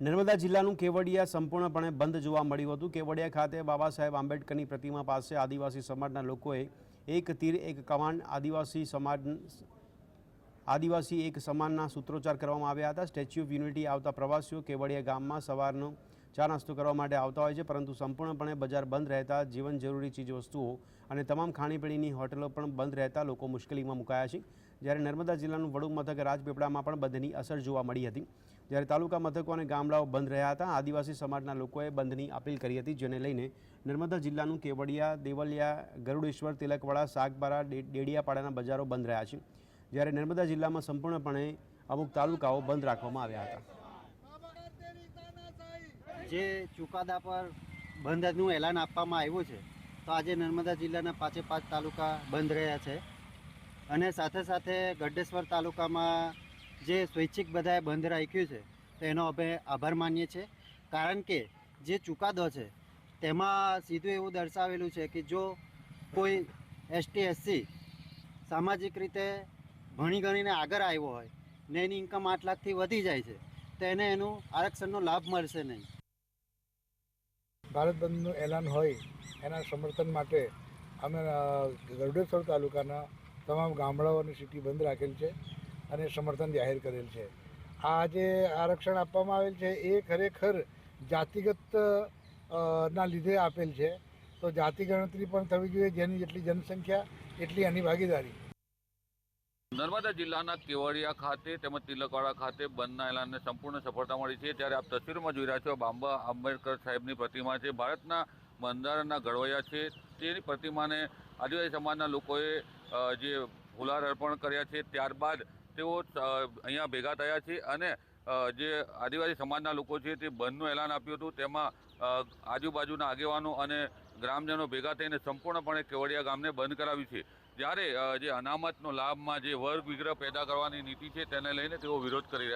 નર્મદા જિલ્લાનું કેવડિયા સંપૂર્ણપણે બંધ જોવા મળ્યું હતું. કેવડિયા ખાતે બાબા સાહેબ આંબેડકરની પ્રતિમા પાસે આદિવાસી સમાજના લોકોએ એક તીર, એક કમાન, આદિવાસી સમાજ, આદિવાસી એક સમાનના સૂત્રોચ્ચાર કરવામાં આવ્યા હતા. સ્ટેચ્યુ ઓફ યુનિટી આવતા પ્રવાસીઓ કેવડિયા ગામમાં સવારનો ચા નાસ્તો કરવા માટે આવતા હોય છે, પરંતુ સંપૂર્ણપણે બજાર બંધ રહેતા જીવન જરૂરી ચીજવસ્તુઓ અને તમામ ખાણીપીણીની હોટલો પણ બંધ રહેતા લોકો મુશ્કેલીમાં મુકાયા છે. જ્યારે નર્મદા જિલ્લાનું વડુ મથક રાજપીપળામાં પણ બંધની અસર જોવા મળી હતી. જ્યારે તાલુકા મથકો અને ગામડાઓ બંધ રહ્યા હતા, આદિવાસી સમાજના લોકોએ બંધની અપીલ કરી હતી, જેને લઈને નર્મદા જિલ્લાનું કેવડિયા, દેવલિયા, ગરુડેશ્વર, તિલકવાડા, સાગબારા ડેડિયાપાડાના બજારો બંધ રહ્યા છે. જ્યારે નર્મદા જિલ્લામાં સંપૂર્ણપણે અમુક તાલુકાઓ બંધ રાખવામાં આવ્યા હતા. જે ચુકાદા પર બંધનું એલાન આપવામાં આવ્યું છે, તો આજે નર્મદા જિલ્લાના પાંચે પાંચ તાલુકા બંધ રહ્યા છે. અને સાથે સાથે ગઢેશ્વર તાલુકામાં જે સ્વૈચ્છિક બધાએ બંધ રાખ્યું છે, તો એનો અમે આભાર માનીએ છીએ. કારણ કે જે ચુકાદો છે, તેમાં સીધું એવું દર્શાવેલું છે કે જો કોઈ એસટી, એસસી સામાજિક રીતે ભણી ગણીને આગળ આવ્યો હોય, ને એની ઇન્કમ આઠ લાખથી વધી જાય છે, તો એને એનું આરક્ષણનો લાભ મળશે નહીં. ભારત બંધનું એલાન હોય એના સમર્થન માટે અમે ગરડેશ્વર તાલુકાના તમામ ગામડાઓ અને સિટી બંધ રાખેલ છે. અને સમર્થન જાહેર કરેલ છે. આ જે આરક્ષણ આપવામાં આવેલ છે, એ ખરેખર જાતિગત ના લીધે આપેલ છે. તો જાતિ ગણતરી પણ થવી જોઈએ, જેની જેટલી જનસંખ્યા, એટલી એની ભાગીદારી. નર્મદા જિલ્લાના કેવડિયા ખાતે તેમજ તિલકવાડા ખાતે બંધના સંપૂર્ણ સફળતા મળી છે. ત્યારે આપ તસવીરમાં જોઈ રહ્યા છો, બાબા આંબેડકર સાહેબની પ્રતિમા છે. ભારતના બંધારણના ઘડવૈયા છે. તેની પ્રતિમાને આદિવાસી સમાજના લોકોએ જે ફુલાર અર્પણ કર્યા છે. ત્યારબાદ તેઓ અહીંયા ભેગા થયા છે અને જે આદિવાસી સમાજના લોકો છે તે બંધનું એલાન આપ્યું હતું. તેમાં આજુબાજુના આગેવાનો અને ગ્રામજનો ભેગા થઈને સંપૂર્ણપણે કેવડિયા ગામને બંધ કરાવ્યું છે. જ્યારે જે અનામતનો લાભમાં જે વર્ગ વિગ્રહ પેદા કરવાની નીતિ છે તેને લઈને તેઓ વિરોધ કરી રહ્યા